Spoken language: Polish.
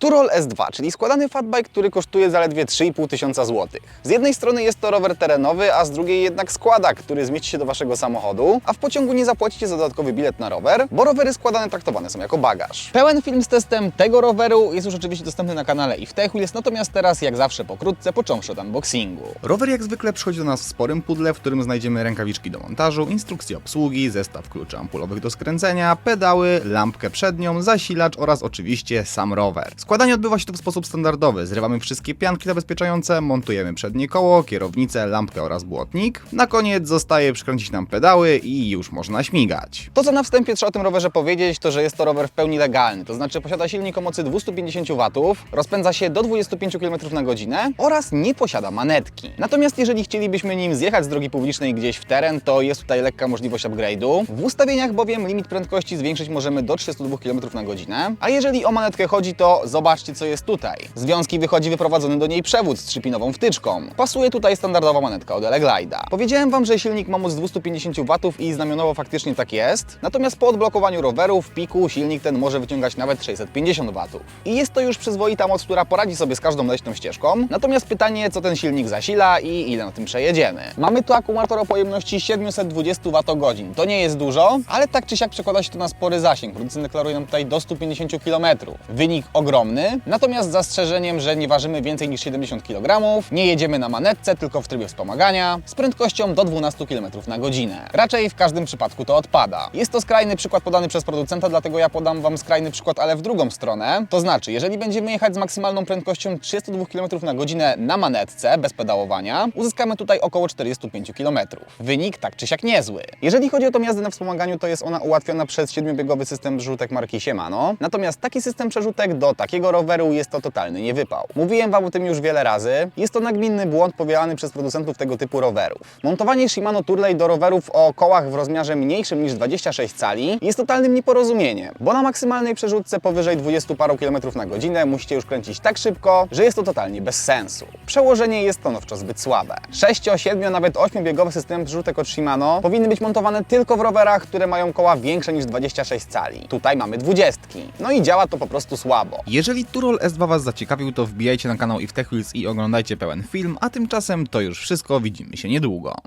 Turol S2, czyli składany fatbike, który kosztuje zaledwie 3,5 tysiąca złotych. Z jednej strony jest to rower terenowy, a z drugiej jednak składak, który zmieści się do waszego samochodu, a w pociągu nie zapłacicie za dodatkowy bilet na rower, bo rowery składane traktowane są jako bagaż. Pełen film z testem tego roweru jest już oczywiście dostępny na kanale i w Tech Wheels, natomiast teraz jak zawsze pokrótce, począwszy od unboxingu. Rower jak zwykle przychodzi do nas w sporym pudle, w którym znajdziemy rękawiczki do montażu, instrukcję obsługi, zestaw kluczy ampulowych do skręcenia, pedały, lampkę przednią, zasilacz oraz oczywiście sam rower. Składanie odbywa się tu w sposób standardowy. Zrywamy wszystkie pianki zabezpieczające, montujemy przednie koło, kierownicę, lampkę oraz błotnik. Na koniec zostaje przykręcić nam pedały i już można śmigać. To, co na wstępie trzeba o tym rowerze powiedzieć, to że jest to rower w pełni legalny, to znaczy posiada silnik o mocy 250 W, rozpędza się do 25 km na godzinę oraz nie posiada manetki. Natomiast jeżeli chcielibyśmy nim zjechać z drogi publicznej gdzieś w teren, to jest tutaj lekka możliwość upgrade'u. W ustawieniach bowiem limit prędkości zwiększyć możemy do 32 km na godzinę, a jeżeli o manetkę chodzi, to zobaczcie co jest tutaj. Z wiązki wychodzi wyprowadzony do niej przewód z trzypinową wtyczką. Pasuje tutaj standardowa manetka od Eleglida. Powiedziałem Wam, że silnik ma moc 250 W i znamionowo faktycznie tak jest, natomiast po odblokowaniu roweru w piku silnik ten może wyciągać nawet 650 W. I jest to już przyzwoita moc, która poradzi sobie z każdą leśną ścieżką. Natomiast pytanie, co ten silnik zasila i ile na tym przejedziemy. Mamy tu akumulator o pojemności 720 Wh. To nie jest dużo, ale tak czy siak przekłada się to na spory zasięg. Producent deklaruje nam tutaj do 150 km. Wynik ogromny, natomiast z zastrzeżeniem, że nie ważymy więcej niż 70 kg, nie jedziemy na manetce, tylko w trybie wspomagania, z prędkością do 12 km na godzinę. Raczej w każdym przypadku to odpada. Jest to skrajny przykład podany przez producenta, dlatego ja podam Wam skrajny przykład, ale w drugą stronę. To znaczy, jeżeli będziemy jechać z maksymalną prędkością 32 km na godzinę na manetce, bez pedałowania, uzyskamy tutaj około 45 km. Wynik tak czy siak niezły. Jeżeli chodzi o tą jazdę na wspomaganiu, to jest ona ułatwiona przez siedmiobiegowy system przerzutek marki Shimano. Natomiast taki system przerzutek do takiego roweru jest to totalny niewypał. Mówiłem Wam o tym już wiele razy. Jest to nagminny błąd powielany przez producentów tego typu rowerów. Montowanie Shimano Turley do rowerów o kołach w rozmiarze mniejszym niż 26 cali jest totalnym nieporozumieniem, bo na maksymalnej przerzutce powyżej 20 paru kilometrów na godzinę musicie już kręcić tak szybko, że jest to totalnie bez sensu. Przełożenie jest stanowczo zbyt słabe. 6, 7, nawet 8 biegowe systemy przerzutek od Shimano powinny być montowane tylko w rowerach, które mają koła większe niż 26 cali. Tutaj mamy 20. No i działa to po prostu słabo. Jeżeli Turol S2 Was zaciekawił, to wbijajcie na kanał i w i oglądajcie pełen film, a tymczasem to już wszystko, widzimy się niedługo.